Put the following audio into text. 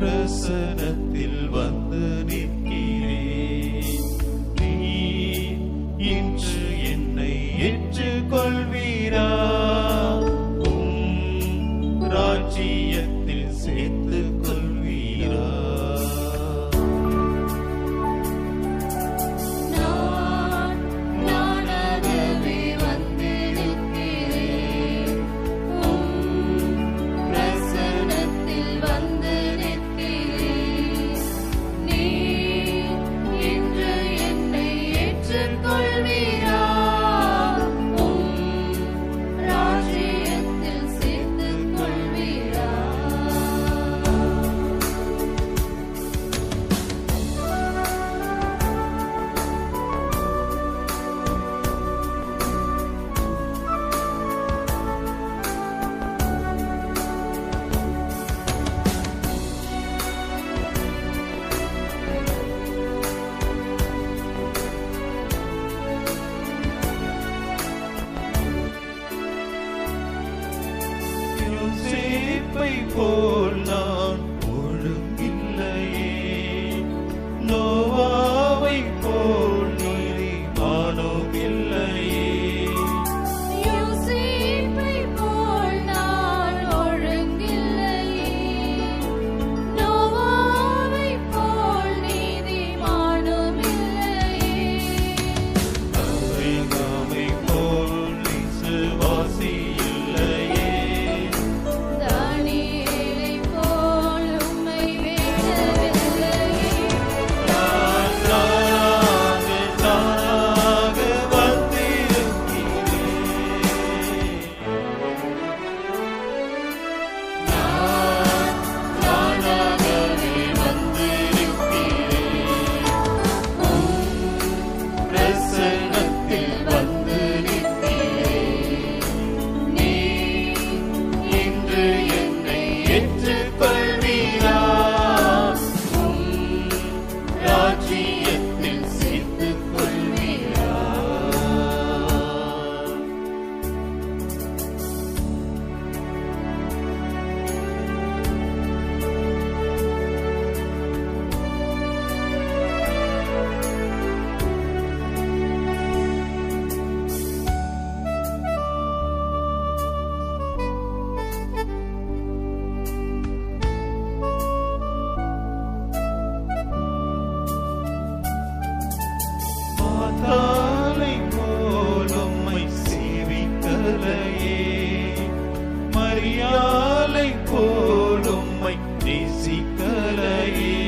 பிரசனத்தில் வந்து நிற்கிறேன். நீ இன்று என்னை ஏற்றுக்கொள்வீரா? உம் ராஜ்யத்தில் சேர்த்துக்கொள். ஏற்றுக்கொள்வீரா people. சேவிக்கலையே. மரியாளை போல் நேசிக்கலையே.